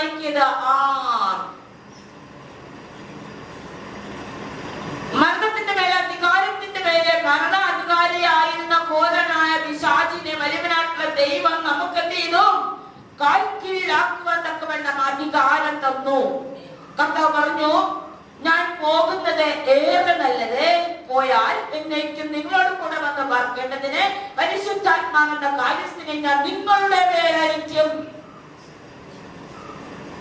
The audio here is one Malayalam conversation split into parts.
മയക്കിയത് ആർ? മരണത്തിന്റെ മേലെ അധികാരത്തിന്റെ മേലെ മരണാധികാരിയായിരുന്ന ഘോരനായ പിശാചിനെ വലിയവനായിട്ടുള്ള ദൈവം നമുക്ക് എന്ത് ചെയ്തു? കാൽ കീഴിലാക്കുവാൻ തക്കവണ്ണം അധികാരം തന്നു. കർത്താവ് പറഞ്ഞു ഞാൻ പോകുന്നത് ഏറെ നല്ലത് പോയാൽ എന്നേക്കും നിങ്ങളോട് കൂടെ വന്ന് പാർക്കേണ്ടതിന് പരിശുദ്ധാത്മാവെന്ന കാര്യസ്ഥിനെ ഞാൻ നിങ്ങളുടെ മേലയക്കും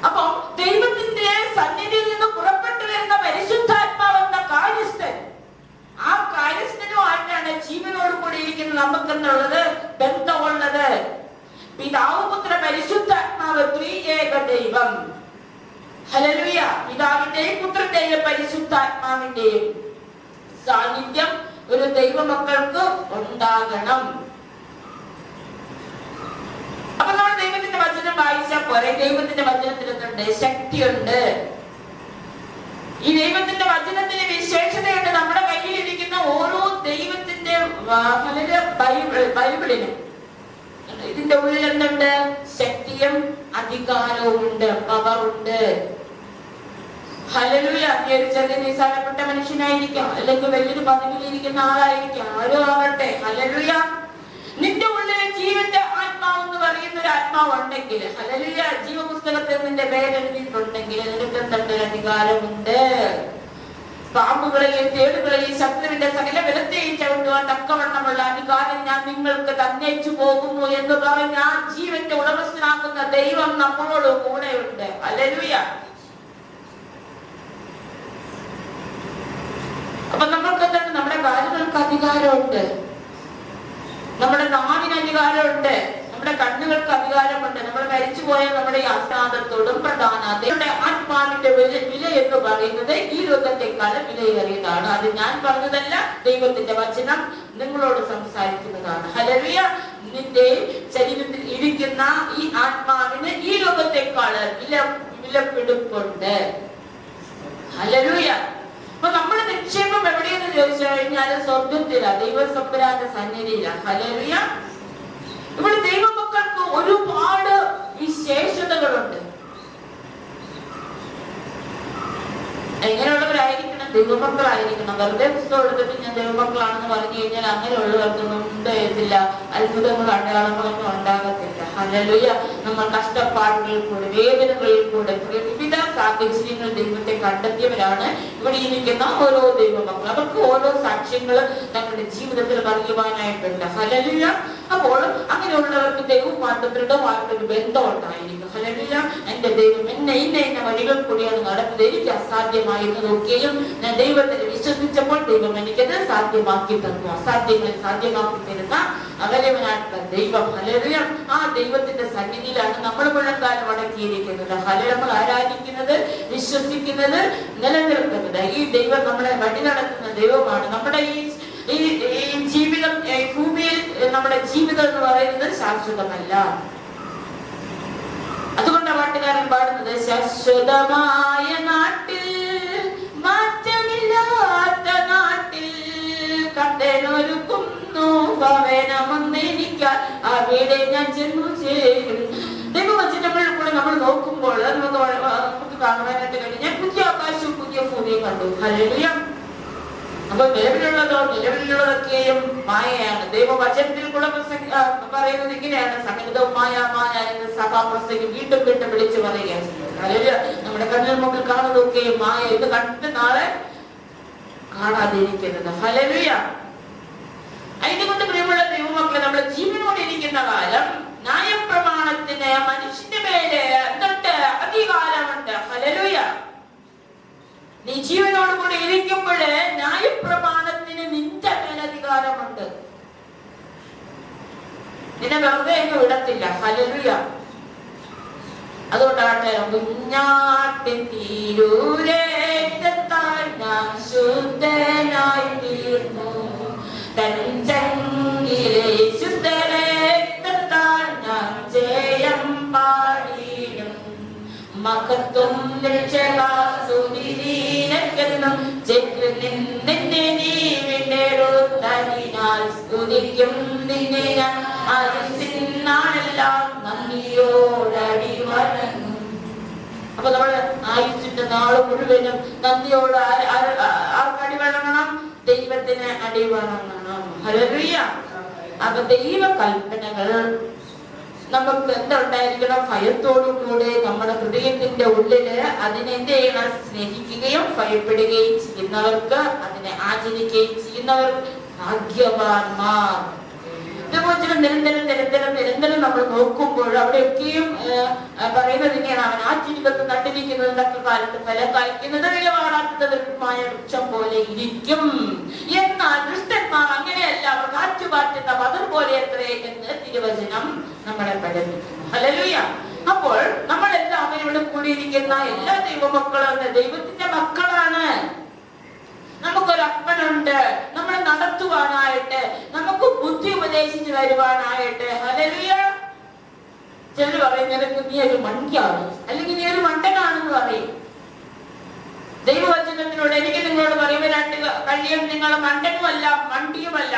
അപ്പൊ ദൈവത്തിന്റെ സന്നിധിയിൽ നിന്ന് പുറപ്പെട്ടു വരുന്ന പരിശുദ്ധാത്മാവെന്ന കാര്യസ്ഥൻ ആ കാര്യസ്ഥനുമായിട്ടാണ് ജീവനോട് കൂടി ഇരിക്കുന്ന നമുക്കെന്നുള്ളത് ബന്ധമുള്ളത് പിതാവ് പുത്ര പരിശുദ്ധാത്മാവ് ത്രിയേക ദൈവം ഹലലുയ പിതാവിന്റെയും പുത്രന്റെയും പരിശുദ്ധാത്മാവിന്റെയും സാന്നിധ്യം ഒരു ദൈവമക്കൾക്ക് ഉണ്ടാകണം. അപ്പൊ നമ്മൾ ദൈവത്തിന്റെ വചനം വായിച്ചാൽ പോരെ? ദൈവത്തിന്റെ വചനത്തിൽ ശക്തിയുണ്ട്. ഈ ദൈവത്തിന്റെ വചനത്തിന് വിശേഷതയുണ്ട്. നമ്മുടെ കയ്യിലിരിക്കുന്ന ഓരോ ദൈവത്തിന്റെ ബൈബിൾ ബൈബിളിന് ഇതിന്റെ ഉള്ളിൽ എന്തുണ്ട്? ശക്തിയും അധികാരവും ഉണ്ട് പവർ ഉണ്ട്. ഹലലുയ ചെറിയ നിസാരപ്പെട്ട മനുഷ്യനായിരിക്കാം. അല്ലെങ്കിൽ വലിയൊരു പദവിയിലിരിക്കുന്ന ആളായിരിക്കാം. ആരോ ആവട്ടെ. ഹലലൂയ നിന്റെ ഉള്ളിൽ ജീവന്റെ ആത്മാവ് എന്ന് പറയുന്ന ഒരു ആത്മാവ് ഉണ്ടെങ്കിൽ ഹലലൂയ ജീവപുസ്തകത്തിൽ നിന്റെ പേരെഴുതിയിട്ടുണ്ടെങ്കിൽ നിനക്ക് തന്റെ അധികാരമുണ്ട്. പാമ്പുകളെയും തേടുകളെയും ശത്രുവിന്റെ സകല വിലത്തെയും ചവിട്ടുവാൻ തക്കവണ്ണമുള്ള അധികാരം ഞാൻ നിങ്ങൾക്ക് തന്നേച്ചു പോകുന്നു എന്ന് പറഞ്ഞ ജീവന്റെ ഉടമസ്ഥനാക്കുന്ന ദൈവം നമ്മളോട് കൂടെയുണ്ട്. അലലുയ നമ്മൾക്ക് എന്താണ് നമ്മുടെ കാലുകൾക്ക് അധികാരമുണ്ട് നമ്മുടെ നാവിന് അധികാരമുണ്ട്. നമ്മുടെ കണ്ണുകൾക്ക് അധികാരമുണ്ട്. നമ്മൾ മരിച്ചു പോയ നമ്മുടെ ഈ പ്രധാന നമ്മുടെ ആത്മാവിന്റെ വില എന്ന് പറയുന്നത് ഈ ലോകത്തെക്കാളും വിലയേറിയതാണ്. അത് ഞാൻ പറഞ്ഞതല്ല ദൈവത്തിന്റെ വചനം നിങ്ങളോട് സംസാരിക്കുന്നതാണ്. ഹലവിയ നിന്റെ ശരീരത്തിൽ ഇരിക്കുന്ന ഈ ആത്മാവിന് ഈ ലോകത്തെക്കാൾ വില വിലപ്പെടുപ്പുണ്ട്. ഹലലുയ അപ്പൊ നമ്മുടെ നിക്ഷേപം എവിടെയെന്ന് ചോദിച്ചു കഴിഞ്ഞാൽ സ്വർഗത്തിലാ ദൈവ സമ്പരാന്റെ സന്നിധിയിലാ. ഹലലുയ ഇവിടെ ദൈവമക്കൾക്ക് ഒരുപാട് വിശേഷതകളുണ്ട് എങ്ങനെയുള്ളവരായിരിക്കണം ദൈവമക്കളായിരിക്കണം. വെറുതെ പുസ്തകം എടുത്തിട്ട് ഞാൻ ദൈവമക്കളാണെന്ന് പറഞ്ഞു കഴിഞ്ഞാൽ അങ്ങനെയുള്ളവർക്കൊന്നും ചെയ്യത്തില്ല അത്ഭുതങ്ങൾ അടയാളങ്ങളൊന്നും ഉണ്ടാകത്തില്ല. ഹലലുയ നമ്മൾ കഷ്ടപ്പാടുകളിൽ കൂടെ വേദനകളിൽ കൂടെ വിവിധ സാഹചര്യങ്ങൾ ദൈവത്തെ കണ്ടെത്തിയവരാണ് ഇവിടെ ഇരിക്കുന്ന ഓരോ ദൈവമക്കൾ. അവർക്ക് ഓരോ സാക്ഷ്യങ്ങൾ തങ്ങളുടെ ജീവിതത്തിൽ പറയുവാനായിട്ടുണ്ട്. ഹലലുയ അപ്പോൾ അങ്ങനെയുള്ളവർക്ക് ദൈവമായിട്ട് ദൃഢമായിട്ടൊരു ബന്ധം ഉണ്ടായിരിക്കും. ഹലലുയ എന്റെ ദൈവം എന്നെ ഇന്ന ഇന്ന വഴികൾ കൂടിയാണ് നടന്നത് എനിക്ക് അസാധ്യമായിരുന്നതൊക്കെയും ഞാൻ ദൈവത്തിൽ വിശ്വസിച്ചപ്പോൾ ദൈവം എനിക്കത് സാധ്യമാക്കി തന്നു അസാധ്യങ്ങളെ സാധ്യമാക്കി തരുന്ന അവലവനായിട്ടുള്ള ദൈവം. ഹലലുയ ആ ദൈവത്തിന്റെ സന്നിധിയിലാണ് നമ്മൾ മുഴങ്കാലം അടക്കിയിരിക്കുന്നത് ഹല നമ്മൾ ആരാധിക്കുന്നത് വിശ്വസിക്കുന്നത് നിലനിർത്തുന്നത് ഈ ദൈവം നമ്മളെ വഴി നടത്തുന്ന ദൈവമാണ്. നമ്മുടെ ഈ ഈ ജീവിതം ഭൂമിയിൽ നമ്മുടെ ജീവിതം എന്ന് പറയുന്നത് ശാശ്വതമല്ല. അതുകൊണ്ട് പാട്ടുകാരൻ പാടുന്നത് ശാശ്വതമായ നാട്ടിൽ കണ്ടനൊരുക്കുന്നു ഭവനമൊന്നെനിക്കാൻ. അവിടെ ഞാൻ ചെന്നു ചേരും. ദൈവവചനങ്ങളിൽ കൂടെ നമ്മൾ നോക്കുമ്പോൾ അത് നമുക്ക് നമുക്ക് കാണുവാനായിട്ട് കഴിയും. ഞാൻ പുതിയ ആകാശവും പുതിയ ഭൂമിയും കണ്ടു. ഹലിയ അപ്പൊ നിലവിലുള്ളതോ നിലവിലുള്ളതൊക്കെയും മായയാണ്. ദൈവവചനത്തിൽ കൂടെ പറയുന്നത് ഇങ്ങനെയാണ്. സംഗീതവും മായ മായ എന്ന് സഭാപ്രസ്ഥയ്ക്ക് വീണ്ടും വീണ്ടും വിളിച്ചു പറയുകയാണ്. നമ്മുടെ കണ്ണിൽ മുമ്പിൽ കാണുന്നതൊക്കെയും മായ ഇത് കണ്ടിട്ട് നാളെ കാണാതിരിക്കുന്നത്. അതിന്റെ അതുകൊണ്ട് പ്രിയമുള്ള ദൈവമക്കളെ നമ്മൾ ജീവനോടെ ഇരിക്കുന്ന കാലം ന്യായപ്രമാണത്തിന് മനുഷ്യന്റെ മേലെ എന്തുണ്ട് അധികാരമുണ്ട്. ഫലലുയ നീ ജീവനോട് കൂടെ ഇരിക്കുമ്പോൾ ന്യായപ്രമാണത്തിന് നിന്റെ മേലധികാരമുണ്ട് നിന്നെ വെറുതെ എന്ന് വിടത്തില്ല. ഹലലുയ അതുകൊണ്ടാട്ടെ കുഞ്ഞാട്ടിൻ തീരൂരേറ്റത്താൽ ഞാൻ ശുദ്ധനായി തീർന്നു തഞ്ചങ്കിലെ ശുദ്ധരേറ്റത്താൽ ഞാൻ ജയം പാടിയിടും മകത്വം രക്ഷകാസുതിരീനക്കെന്നും ചെറ്റു നിന്നെ നീ വിണ്ടെടുത്തതിനാൽ സ്തുതിക്കും നിന്നെ ഞാൻ ആയുസിനാണെല്ലാം നന്ദിയോടടി വണങ്ങും അപ്പൊ നമ്മൾ ആയുസിന്റെ നാൾ മുഴുവനും നന്ദിയോട് ആർക്ക് അടി വഴങ്ങണം? ദൈവത്തിന് അടി വഴങ്ങണം. അപ്പൊ ദൈവ കൽപ്പനകൾ നമുക്ക് എന്തുണ്ടായിരിക്കണം? ഭയത്തോടുകൂടെ നമ്മുടെ ഹൃദയത്തിന്റെ ഉള്ളിൽ അതിനെ എന്ത് ചെയ്യണം? സ്നേഹിക്കുകയും ഭയപ്പെടുകയും ചെയ്യുന്നവർക്ക് അതിനെ ആചരിക്കുകയും ചെയ്യുന്നവർ ഭാഗ്യവാന്മാർ. ഇതേപോലെ നിരന്തരം നിരന്തരം നിരന്തരം നമ്മൾ നോക്കുമ്പോൾ അവിടെയൊക്കെയും പറയുന്നത് ഇങ്ങനെയാണ്. അവൻ ആ ജീവിതത്തിൽ നട്ടിരിക്കുന്നത് തക്ക കാലത്ത് ഫലം കായ്ക്കുന്നത് വിലവാടാത്തത് മായ വൃക്ഷം പോലെ ഇരിക്കും. എന്നാൽ ദുഷ്ടന്മാർ അങ്ങനെയല്ല അവർ കാറ്റു പാറ്റുന്ന പതിർ പോലെ എത്രേ എന്ന് തിരുവചനം നമ്മളെ പഠിപ്പിക്കുന്നു. ഹല്ലേലൂയ. അപ്പോൾ നമ്മളെല്ലാവരും ഇവിടെ കൂടിയിരിക്കുന്ന എല്ലാ ദൈവമക്കളും ദൈവത്തിന്റെ മക്കളാണ്. നമുക്കൊരു അപ്പനുണ്ട് നമ്മളെ നടത്തുവാനായിട്ട് നമ്മൾ ഉപദേശിച്ചു വരുവാനായിട്ട്. ഹല്ലേലൂയ. ചിലർ പറയും നിനക്ക് നീ ഒരു മണ്ടിയാണ് അല്ലെങ്കിൽ നീ ഒരു മണ്ടനാണെന്ന് പറയും. ദൈവവചനത്തിനോട് എനിക്ക് നിങ്ങളോട് പറയുമ്പോൾ രണ്ട് കഴിയും. നിങ്ങൾ മണ്ടനുമല്ല മണ്ടിയുമല്ല.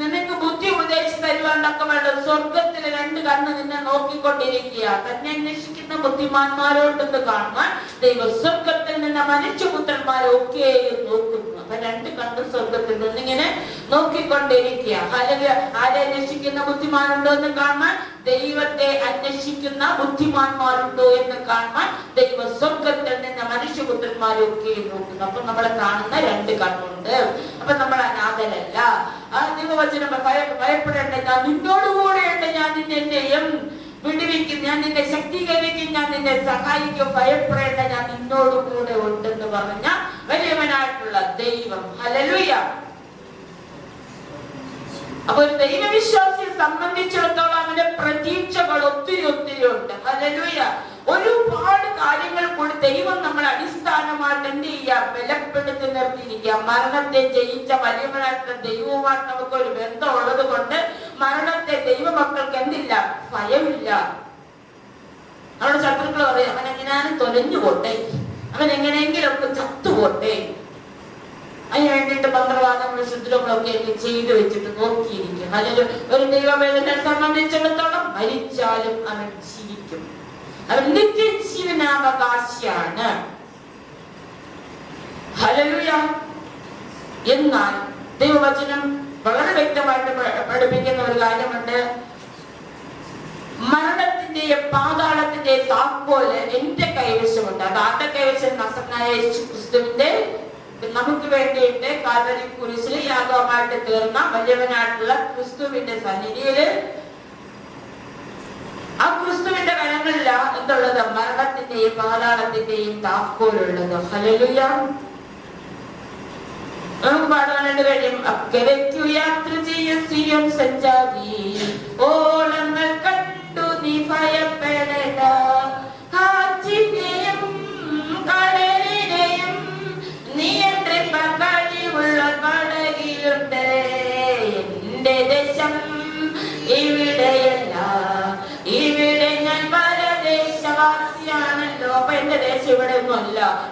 നിനക്ക് ബുദ്ധി ഉപദേശിച്ച് തരുവാൻ വേണ്ട സ്വർഗത്തിൽ രണ്ട് കണ്ണ് നിന്നെ നോക്കിക്കൊണ്ടിരിക്കുക തന്നെ അന്വേഷിക്കുന്ന ബുദ്ധിമാന്മാരോടെന്ന് കാണുവാൻ ദൈവ സ്വർഗത്തിൽ നിന്ന് മനുഷ്യപുത്രന്മാരെ ഒക്കെയും നോക്കുന്നു. അപ്പൊ രണ്ട് കണ്ടും സ്വർഗത്തിൽ നിന്നിങ്ങനെ നോക്കിക്കൊണ്ടിരിക്കുക അല്ലെങ്കിൽ ആരെ അന്വേഷിക്കുന്ന ബുദ്ധിമാനുണ്ടോ എന്ന് കാണാൻ ദൈവത്തെ അന്വേഷിക്കുന്ന ബുദ്ധിമാന്മാരുണ്ടോ എന്ന് കാണാൻ ദൈവ സ്വർഗത്തിൽ നിന്ന് മനുഷ്യപുത്രന്മാരെ ഒക്കെ നോക്കുന്നു. അപ്പൊ നമ്മളെ കാണുന്ന രണ്ട് കണ്ണുണ്ട്. അപ്പൊ നമ്മൾ അനാഥരല്ല ആ ദൈവവചനം ഭയ ഭയപ്പെടേണ്ട ഞാൻ നിന്നോടുകൂടെയുണ്ട് ഞാൻ നിന്നെയും വിടുവിക്കും. ഞാൻ നിന്നെ ശക്തീകരിക്കും. ഞാൻ നിന്നെ സഹായിക്കും. ഭയപ്പെടേണ്ട ഞാൻ നിന്നോടുകൂടെ ഉണ്ടെന്ന് പറഞ്ഞ വലിയവനായിട്ടുള്ള ദൈവം. ഹല്ലേലൂയ അപ്പൊ ഒരു ദൈവവിശ്വാസിയെ സംബന്ധിച്ചിടത്തോളം അവന്റെ പ്രതീക്ഷകൾ ഒത്തിരി ഒത്തിരി ഉണ്ട്. ഹല്ലേലൂയ ഒരുപാട് കാര്യങ്ങൾ കൂടി ദൈവം നമ്മൾ അടിസ്ഥാനമായിട്ട് എന്ത് ചെയ്യാം ബലപ്പെടുത്തി നിർത്തിയിരിക്കുക. മരണത്തെ ജയിച്ച വലിയവനായിട്ടുള്ള ദൈവവുമായിട്ട് നമുക്ക് ഒരു ബന്ധമുള്ളത് കൊണ്ട് മരണത്തെ ദൈവമക്കൾക്ക് എന്തില്ല? ഭയമില്ല. നമ്മുടെ ശത്രുക്കൾ പറയും അവൻ എങ്ങനെയാണ് തൊലഞ്ഞു പോട്ടെ അവൻ എങ്ങനെയെങ്കിലും ഒക്കെ ചത്തുപോട്ടെ. അതിന് വേണ്ടിയിട്ട് മന്ത്രവാദം ശുദ്രങ്ങളൊക്കെ ചെയ്തു വെച്ചിട്ട് നോക്കിയിരിക്കും അല്ലെങ്കിൽ ഒരു ദൈവവേദനെ സംബന്ധിച്ചിടത്തോളം മരിച്ചാലും അവൻ ജീവിക്കും. അവൻ നിത്യജീവനാവകാശിയാണ് എന്നാൽ ദൈവവചനം വളരെ വ്യക്തമായിട്ട് പഠിപ്പിക്കുന്ന ഒരു കാര്യമുണ്ട്. മരണത്തിന്റെയും പാതാളത്തിന്റെയും താക്കോൽ എന്റെ കൈവശമുണ്ട്. അത് ആരുടെ കൈവശം? നസനായ യേശു ക്രിസ്തുവിന്റെ നമുക്ക് വേണ്ടിയിട്ട് കാതരി കുരിശിൽ യാഗമായിട്ട് തീർന്ന വലിയവനായിട്ടുള്ള ക്രിസ്തുവിന്റെ സന്നിധിയിൽ ആ ക്രിസ്തുവിന്റെ കരങ്ങളില എന്തുള്ളത് മരണത്തിന്റെയും പാതാളത്തിന്റെയും താക്കോലുള്ളത് ഹലലുയ നമുക്ക് പാടാനായിട്ട് കഴിയും. അക്കരയ്ക്കു യാത്ര ചെയ്യും സഞ്ചാരി നീ ഭയപ്പെടേണ്ട. കാറ്റിനെയും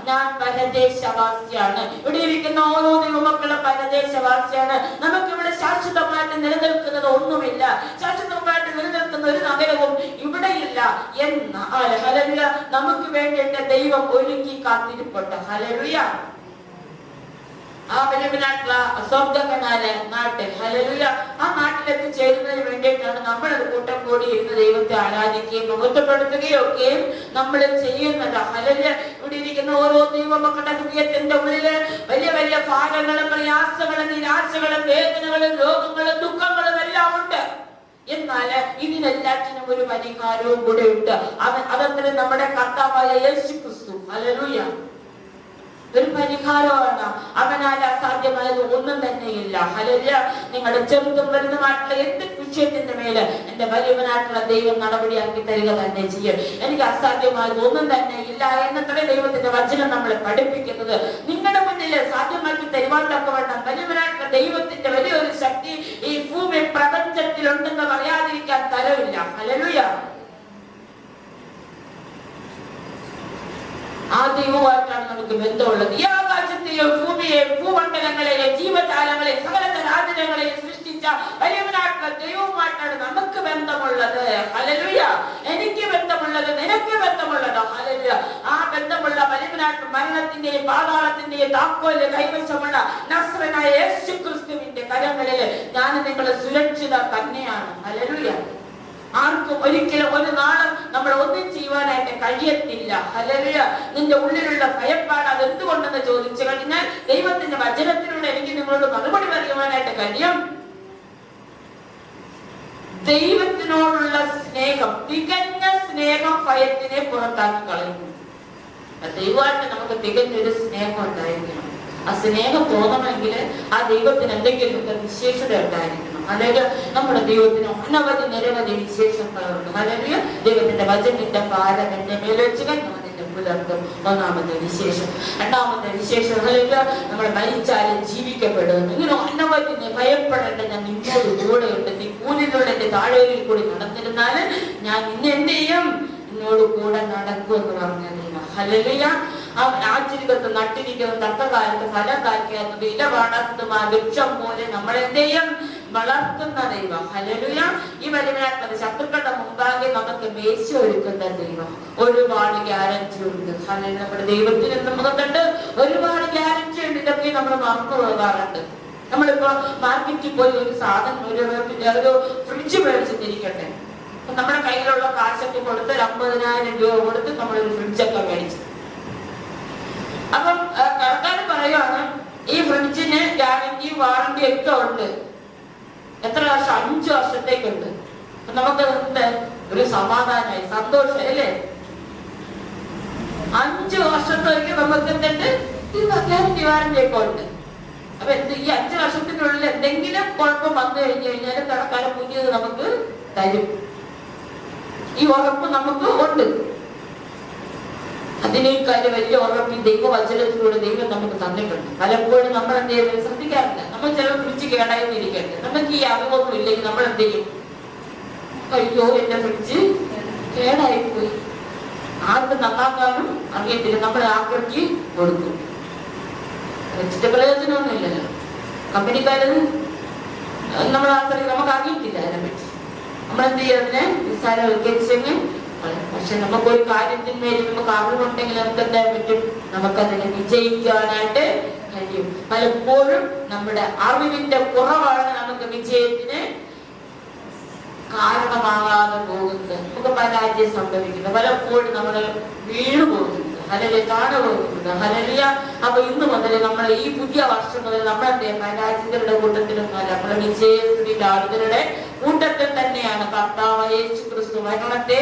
ഞാൻ ഞാൻ ഇവിടെ ഇരിക്കുന്ന ഓരോ ദൈവമക്കളും പരദേശവാസിയാണ്. നമുക്ക് ഇവിടെ ശാശ്വതമായിട്ട് നിലനിൽക്കുന്നത് ഒന്നുമില്ല. ശാശ്വതമായിട്ട് നിലനിൽക്കുന്ന ഒരു നഗരവും ഇവിടെയില്ല എന്ന ഹലലുയ നമുക്ക് വേണ്ടിയിട്ട് ദൈവം ഒരുക്കി കാത്തിരിപ്പുണ്ട്. ഹലലുയ ആ വലിയവനായിട്ടുള്ള സ്വർഗങ്ങനാല് നാട്ടിൽ ഹലലുയ ആ നാട്ടിലെത്തി ചേരുന്നതിന് വേണ്ടിയിട്ടാണ് നമ്മൾ കൂട്ടം കൂടി ഇരുന്ന് ദൈവത്തെ ആരാധിക്കുകയും മുഖത്തപ്പെടുത്തുകയും ഒക്കെയും നമ്മൾ ചെയ്യുന്നത്. ഹലല് ഇവിടെ ഇരിക്കുന്ന ഓരോ ദൈവമക്കളുടെ ഹൃദയത്തിന്റെ ഉള്ളിൽ വലിയ വലിയ ഭാരങ്ങളും പ്രയാസങ്ങളും നിരാശകളും വേദനകളും രോഗങ്ങളും ദുഃഖങ്ങളും എല്ലാം ഉണ്ട്. എന്നാൽ ഇതിനെല്ലാറ്റിനും ഒരു പരിഹാരവും കൂടെ ഉണ്ട് അവൻ നമ്മുടെ കർത്താവായ യേശു ക്രിസ്തു ഹലലുയ ഒരു പരിഹാരമാണ്. അവനാൽ അസാധ്യമായത് ഒന്നും തന്നെയില്ല. ഹലല്ല നിങ്ങളുടെ ചെറുതും വലുതുമായിട്ടുള്ള എന്ത് വിഷയത്തിന്റെ മേൽ എന്റെ വലിയവനായിട്ടുള്ള ദൈവം നടപടിയാക്കി തരിക തന്നെ ചെയ്യും. എനിക്ക് അസാധ്യമായത് ഒന്നും തന്നെ ഇല്ല എന്നത്ര ദൈവത്തിന്റെ വചനം നമ്മളെ പഠിപ്പിക്കുന്നത്. നിങ്ങളുടെ മുന്നിൽ സാധ്യമാക്കി തരുവാൻ തക്കവണ്ണം വലിയവനായിട്ടുള്ള ദൈവത്തിന്റെ പ്രപഞ്ചത്തിലുണ്ടെന്ന് പറയാതിരിക്കാൻ തരവില്ല. ഹലലുയ ആ ദൈവമായിട്ടാണ് നമുക്ക് ബന്ധമുള്ളത്. ഈ ആകാശത്തെയും ഭൂമിയെയും ഭൂമണ്ഡലങ്ങളെയും ജീവജാലങ്ങളെയും സകല ചരാചരങ്ങളെയും സൃഷ്ടിച്ച വലിയവനായിട്ടുള്ള ദൈവവുമായിട്ടാണ് നമുക്ക് ബന്ധമുള്ളത്. ഹല്ലേലൂയ. എനിക്ക് ബന്ധമുള്ളത് നിനക്ക് ബന്ധമുള്ളത്. ഹല്ലേലൂയ. ആ ബന്ധമുള്ള വലിയവനായിട്ട് മരണത്തിന്റെയും പാതാളത്തിന്റെയും താക്കോൽ കൈവശമുള്ള നസ്രനായ യേശു ക്രിസ്തുവിന്റെ കരങ്ങളിൽ ഞാൻ നിങ്ങളെ സുരക്ഷിത തന്നെയാണ് ഹല്ലേലൂയ. ആർക്കും ഒരിക്കലും ഒരു നാളും നമ്മൾ ഒന്നും ചെയ്യുവാനായിട്ട് കഴിയത്തില്ല. ഹല്ലേലൂയ. നിന്റെ ഉള്ളിലുള്ള ഭയപ്പാട് അത് എന്തുകൊണ്ടെന്ന് ചോദിച്ചു കഴിഞ്ഞാൽ ദൈവത്തിന്റെ വചനത്തിലൂടെ എനിക്ക് നിങ്ങളോട് മറുപടി പറയുവാനായിട്ട് കഴിയും. ദൈവത്തിനോടുള്ള സ്നേഹം തികഞ്ഞ സ്നേഹം ഭയത്തിനെ പുറത്താക്കി കളയുന്നു ദൈവമായിട്ട് നമുക്ക് തികഞ്ഞൊരു സ്നേഹം ഉണ്ടായിരിക്കണം. ആ സ്നേഹം തോന്നണമെങ്കിൽ ആ ദൈവത്തിന് എന്തെങ്കിലും വിശേഷത ഉണ്ടായിരിക്കണം. അല്ലെങ്കിൽ നമ്മുടെ ദൈവത്തിന് അനവധി നിരവധി വിശേഷങ്ങളുണ്ട്. അല്ലെങ്കിൽ ദൈവത്തിന്റെ വചനത്തിന്റെ ഭാരം എന്റെ പുലർത്തും. ഒന്നാമത്തെ വിശേഷം. രണ്ടാമത്തെ വിശേഷം നമ്മൾ മരിച്ചാലും ജീവിക്കപ്പെടുന്നു ഇങ്ങനെ അനവധി നീ ഭയപ്പെടേണ്ട. ഞാൻ നിന്നോട് ഉണ്ട്. നീ കൂലിലൂടെ എന്റെ താഴേയിൽ കൂടി നടന്നിരുന്നാൽ ഞാൻ നിന്നെ എന്ത് ചെയ്യും? നിന്നോട് കൂടെ നടക്കും എന്ന് പറഞ്ഞതില്ല ഹലലിയ ആ ആചരികത്ത് നട്ടിരിക്കുന്ന തക്കകാലത്ത് ഫലം കായ്ക്കാത്തത് ഇല വളർത്തും ആ വൃക്ഷം പോലെ നമ്മൾ എന്ത് ചെയ്യും? വളർത്തുന്ന ദൈവം. ഹലലുയ ഈ വലിയ ശത്രുക്കളുടെ മുമ്പാകെ നമുക്ക് മേശ ഒരുക്കുന്ന ദൈവം. ഒരുപാട് ഗ്യാരണ്ടി ഉണ്ട്. ഹലു നമ്മുടെ ദൈവത്തിന് നമുക്കുണ്ട് ഒരുപാട് ഗ്യാരണ്ടി ഉണ്ട്. ഇതൊക്കെ നമ്മൾ മറന്നു പോകാറുണ്ട്. നമ്മളിപ്പോ മാർക്കറ്റിൽ പോയി ഒരു സാധനം ഒരു ഒരു ഫ്രിഡ്ജ് മേടിച്ചിട്ടിരിക്കട്ടെ. നമ്മുടെ കയ്യിലുള്ള കാശൊക്കെ കൊടുത്ത് ഒരു അമ്പതിനായിരം രൂപ കൊടുത്ത് നമ്മളൊരു ഫ്രിഡ്ജൊക്കെ മേടിച്ചു. അപ്പം കടക്കാർ പറയുവാണ് ഈ ഫ്രിഡ്ജിന് ഗ്യാരണ്ടി വാറണ്ടി ഒക്കെ ഉണ്ട്. എത്ര വർഷം? അഞ്ചു വർഷത്തേക്കുണ്ട്. നമുക്ക് ഒരു സമാധാനമായി സന്തോഷം അല്ലേ? അഞ്ചു വർഷത്തേക്ക് നമുക്ക് എന്തുണ്ട്? വാറണ്ടി അപ്പൊ എന്ത് ഈ അഞ്ചു വർഷത്തിനുള്ളിൽ എന്തെങ്കിലും കുഴപ്പം വന്നു കഴിഞ്ഞു കഴിഞ്ഞാൽ കടക്കാലം പുതിയത് നമുക്ക് തരും. ഈ ഉറപ്പ് നമുക്ക് ഉണ്ട്. അതിനേക്കാൾ വലിയ ഉറപ്പ് ദൈവവചനത്തിലൂടെ ദൈവം നമുക്ക് തന്നിട്ടുണ്ട്. പലപ്പോഴും നമ്മൾ എന്ത് ചെയ്യുന്നത് ശ്രദ്ധിക്കാറില്ല. നമ്മൾ ചില ഫ്രിഡ്ജ് കേടായിരിക്കട്ടെ നമുക്ക് ഈ അറിവൊന്നും ഇല്ലെങ്കിൽ നമ്മൾ എന്ത് ചെയ്യും? അയ്യോ എന്റെ ഫ്രിഡ്ജ് കേടായിപ്പോയി. ആർക്ക് നന്നാക്കാനും അറിയത്തില്ല. നമ്മൾ ആക്രയ്ക്ക് കൊടുക്കും. വെച്ചിട്ട് പ്രയോജനമൊന്നുമില്ലല്ലോ. കമ്പനിക്കാരത് നമ്മൾ ആശ്രയിക്കും നമുക്ക് അറിയത്തില്ല അതിനെപ്പറ്റി. നമ്മൾ എന്ത് ചെയ്യുക അതിനെ നിസ്സാരവൽക്കരിച്ചെങ്കിൽ പക്ഷെ നമുക്ക് ഒരു കാര്യത്തിന്മേൽ നമുക്ക് അറിവുണ്ടെങ്കിൽ നമുക്ക് എന്താ പറ്റും? നമുക്കതിനെ വിജയിക്കാനായിട്ട് കഴിയും. പലപ്പോഴും നമ്മുടെ അറിവിന്റെ കുറവാണ് നമുക്ക് വിജയത്തിന് കാരണമാകാതെ പോകുന്നത്. നമുക്ക് പരാജയം സംഭവിക്കുന്നത് പലപ്പോഴും നമ്മൾ വീണു പോകുന്നത് ഹലലിയ താണു പോകുന്നത് ഹലലിയ അപ്പൊ ഇന്ന് മുതൽ നമ്മൾ ഈ പുതിയ വർഷം മുതൽ നമ്മളെന്തേ? പരാജിതരുടെ കൂട്ടത്തിലൊന്നുമല്ല. നമ്മുടെ വിജയത്തിന്റെ ആളുകളുടെ കൂട്ടത്തിൽ തന്നെയാണ് കർത്താവ് യേശു ക്രിസ്തു മരണത്തെ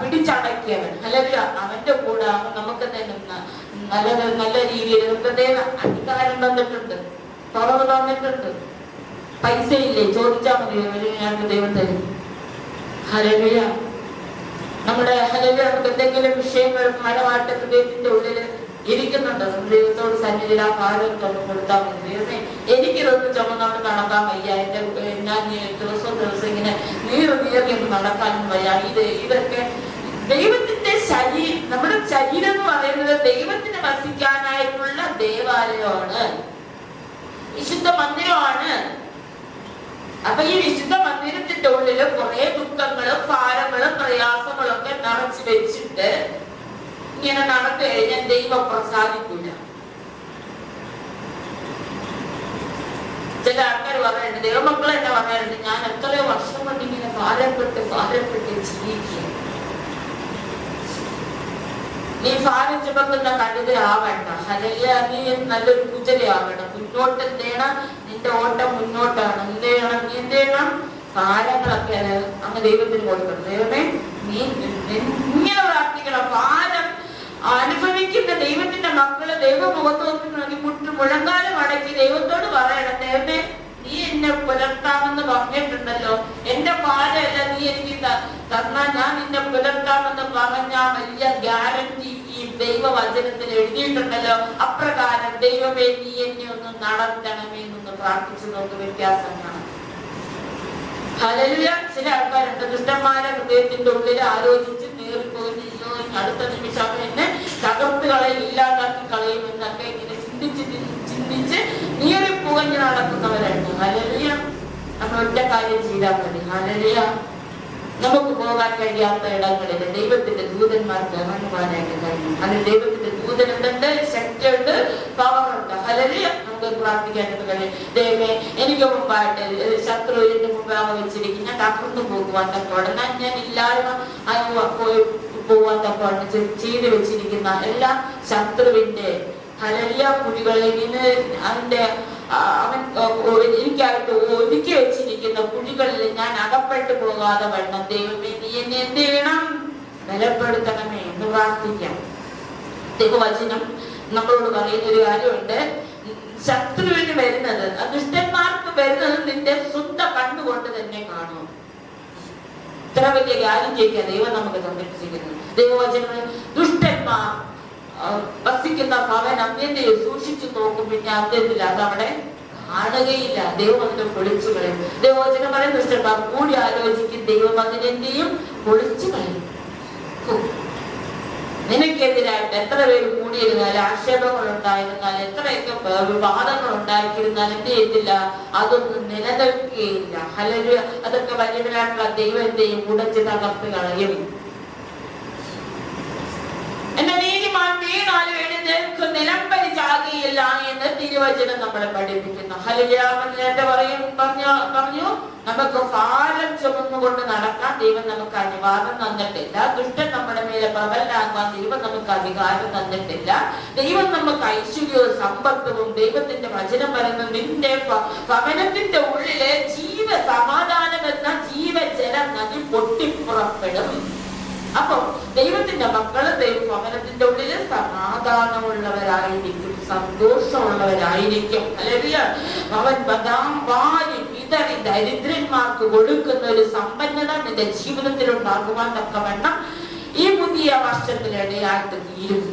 പിടിച്ചടക്കിയവൻ. അല്ലെങ്കിൽ അവന്റെ കൂടെ നമുക്ക് തന്നെ നല്ല നല്ല രീതിയിൽ ദൈവം അധികാരം തന്നിട്ടുണ്ട്. തുറവ് തന്നിട്ടുണ്ട്. പൈസ ഇല്ലേ ചോദിച്ചാൽ മതി ഞങ്ങൾക്ക് ദൈവം തരും. ഹരവിയ നമ്മുടെ ഹരവിയ നമുക്ക് എന്തെങ്കിലും വിഷയങ്ങൾ ഫലമായിട്ട് ഹൃദയത്തിന്റെ ഉള്ളിൽ ഇരിക്കുന്നുണ്ട്? ദൈവത്തോട് സന്നിധിയിൽ ആ ഭാരം തുറന്നു കൊടുത്താൽ മതി. ദൈവമേ എനിക്കിതൊന്നും ചുമന്നോണ്ട് നടക്കാൻ വയ്യ. എന്റെ ഞാൻ ദിവസവും ദിവസം നീറി നടക്കാനും വയ്യ. ഇത് ഇതൊക്കെ ദൈവത്തിന്റെ ശരീരം നമ്മുടെ ശരീരം എന്ന് പറയുന്നത് ദൈവത്തിന് വസിക്കാനായിട്ടുള്ള ദേവാലയമാണ്. വിശുദ്ധ മന്ദിരമാണ്. അപ്പൊ ഈ വിശുദ്ധ മന്ദിരത്തിന്റെ ഉള്ളിൽ കുറെ ദുഃഖങ്ങളും ഭാരങ്ങളും പ്രയാസങ്ങളും ഒക്കെ നിറച്ചു വെച്ചിട്ട് ഇങ്ങനെ നടന്നു കഴിഞ്ഞാൽ ദൈവം പ്രസാദിക്കൂല ചില ആൾക്കാർ പറയുന്നുണ്ട് ദൈവമക്കൾ എന്നെ പറയാറുണ്ട് ഞാൻ എത്രയോ വർഷം കൊണ്ട് ഇങ്ങനെ ഭാരപ്പെട്ട് ഭാരപ്പെട്ട് ജീവിക്കുക നീ ഭാരം ചുമക്കുന്ന കഴുതയാവണ്ട അല്ലെങ്കിൽ നീ നല്ലൊരു കുതിരയാവണം മുന്നോട്ട് എന്ത് നിന്റെ ഓട്ടം മുന്നോട്ടാണ്. എന്ത് ചെയ്യണം നീ എന്ത് ചെയ്യണം ഭാരങ്ങളൊക്കെ അങ്ങ് ദൈവത്തിന് കൊടുക്കണം. ദൈവമേ നീ ഇങ്ങനെ പ്രാർത്ഥിക്കണം. ഭാരം അനുഭവിക്കുന്ന ദൈവത്തിന്റെ മക്കൾ ദൈവമുഖത്ത് നോക്കി മുഴങ്കാലം അടക്കി ദൈവത്തോട് പറയണം ദൈവമേ നീ എന്നെ പുലർത്താമെന്ന് പറഞ്ഞിട്ടുണ്ടല്ലോ. എന്റെ ഭാരമല്ല നീ എനിക്ക് തന്നാൽ ഞാൻ നിന്നെ പുലർത്താമെന്ന് പറഞ്ഞ വലിയ ഗ്യാരണ്ടി ഈ ദൈവവചനത്തിൽ എഴുതിയിട്ടുണ്ടല്ലോ. അപ്രകാരം ദൈവമേ നീ എന്നെ ഒന്ന് നടത്തണമേ എന്നൊന്ന് പ്രാർത്ഥിച്ചു നോക്ക് വ്യത്യാസം കാണാം ചില ആൾക്കാരുണ്ട് ദുഷ്ടന്മാരെ ഹൃദയത്തിന്റെ ഉള്ളിൽ ആലോചിച്ച് നേറിപ്പോയി അടുത്ത നിമിഷം എന്നെ തകർത്ത് കളയും ഇല്ലാതാക്കി കളയും എന്നൊക്കെ ഇങ്ങനെ ചിന്തിച്ച് ചിന്തി- ഒരു നീറി നടക്കുന്നവരായിരുന്നു ഹലലിയ നമ്മൾ ഒറ്റ കാര്യം ചെയ്താൽ മതി. ഹലലിയ നമുക്ക് പോകാൻ കഴിയാത്ത ഇടങ്ങളിൽ ദൈവത്തിന്റെ ദൂതന്മാർക്ക് ഇറങ്ങുവാനായിട്ട് കഴിയും. അതിന് ദൈവത്തിന്റെ ദൂതൻ എന്തുണ്ട് ശക്തിയുണ്ട് പവറുണ്ട് ഹലലിയ നമുക്ക് പ്രാർത്ഥിക്കാനായിട്ട് കഴിയും. ദൈവമേ എനിക്ക് മുമ്പായിട്ട് ശത്രു എന്റെ മുമ്പാകെ വെച്ചിരിക്കും ഞാൻ തകർന്നു പോകുവാൻ തക്കോടെ ഞാൻ ഇല്ലായ്മ പോയി പോവാൻ തക്കോടെ ചെയ്തു വെച്ചിരിക്കുന്ന എല്ലാ ശത്രുവിന്റെ ഹലരിയ കുഴികളിൽ നിന്ന് അതിന്റെ അവൻ എനിക്കായിട്ട് ഒതുക്കി വെച്ചിരിക്കുന്ന കുഴികളിൽ ഞാൻ അകപ്പെട്ടു പോകാതെ വേണം ദൈവമേ നീ എന്നെ എന്ത് ചെയ്യണം? ബലപ്പെടുത്തണമേ എന്ന് പ്രാർത്ഥിക്കാം. ദൈവവചനം നമ്മളോട് പറയുന്ന ഒരു കാര്യമുണ്ട്. ശത്രുവിന് വരുന്നത് ദുഷ്ടന്മാർക്ക് വരുന്നത് നിന്റെ സ്വന്ത കണ്ണുകൊണ്ട് തന്നെ കാണും. ഇത്ര വലിയ കാര്യം ചെയ്യാൻ ദൈവം നമുക്ക് തന്നിട്ടിരിക്കുന്നത് ദൈവവചനം ദുഷ്ടന്മാർ ആ, വസിക്കുന്ന ഭവനം നിന്നെ സൂക്ഷിച്ചു നോക്കും. പിന്നെ അന്ത്യത്തിൽ അതവിടെ കാണുകയില്ല. ദൈവം അതിനെ പൊളിച്ചു കളയും. ദൈവവചനം പറയും ദുഷ്ടന്മാർ കൂടി ആലോചിക്കും. ദൈവം അതിനെന്തെയും പൊളിച്ചു കളയും. നിനക്കെതിരായിട്ട് എത്ര പേര് കൂടിയിരുന്നാലും ആക്ഷേപങ്ങൾ ഉണ്ടായിരുന്നാൽ എത്രയൊക്കെ വിവാദങ്ങൾ ഉണ്ടാക്കിയിരുന്നാൽ എന്ത് ചെയ്തില്ല? അതൊന്നും നിലനിൽക്കുകയില്ല അല്ലെങ്കിൽ അതൊക്കെ വലിയവരായിട്ടുള്ള ദൈവത്തെയും ഉടച്ച് തകർത്ത് കളയും. എന്റെ നീതിമാൻ വീണാലും എഴുന്നേൽക്കും നിലമ്പരി ചാകിയില്ല എന്ന് തിരുവചനം നമ്മളെ പഠിപ്പിക്കുന്നു. ഹലിയാമൻ നേരത്തെ പറയും പറഞ്ഞു പറഞ്ഞു നമുക്ക് ഭാരം ചുമന്നുകൊണ്ട് നടക്കാൻ ദൈവം നമുക്ക് അനുവാദം തന്നിട്ടില്ല. ദുഷ്ടൻ നമ്മുടെ മേലെ പ്രബലനാകാൻ ദൈവം നമുക്ക് അധികാരം തന്നിട്ടില്ല. ദൈവം നമുക്ക് ഐശ്വര്യവും സമ്പത്തും ദൈവത്തിന്റെ വചനം പറയുന്നത് നിന്റെ ഭവനത്തിന്റെ ഉള്ളിലെ ജീവ സമാധാനം എന്ന ജീവജല നദി പൊട്ടിപ്പുറപ്പെടും. അപ്പൊ ദൈവത്തിന്റെ മക്കൾ ദൈവ ഭവനത്തിന്റെ ഉള്ളിൽ സമാധാനമുള്ളവരായിരിക്കും സന്തോഷമുള്ളവരായിരിക്കും. അല്ലെങ്കിൽ അവൻ ബദാം വാരി വിതറി ദരിദ്രന്മാർക്ക് കൊടുക്കുന്ന ഒരു സമ്പന്നത നിന്റെ ജീവിതത്തിൽ ഉണ്ടാകുവാൻ തക്കവണ്ണം ഈ പുതിയ വർഷത്തിനിടയായിട്ട് തീരും.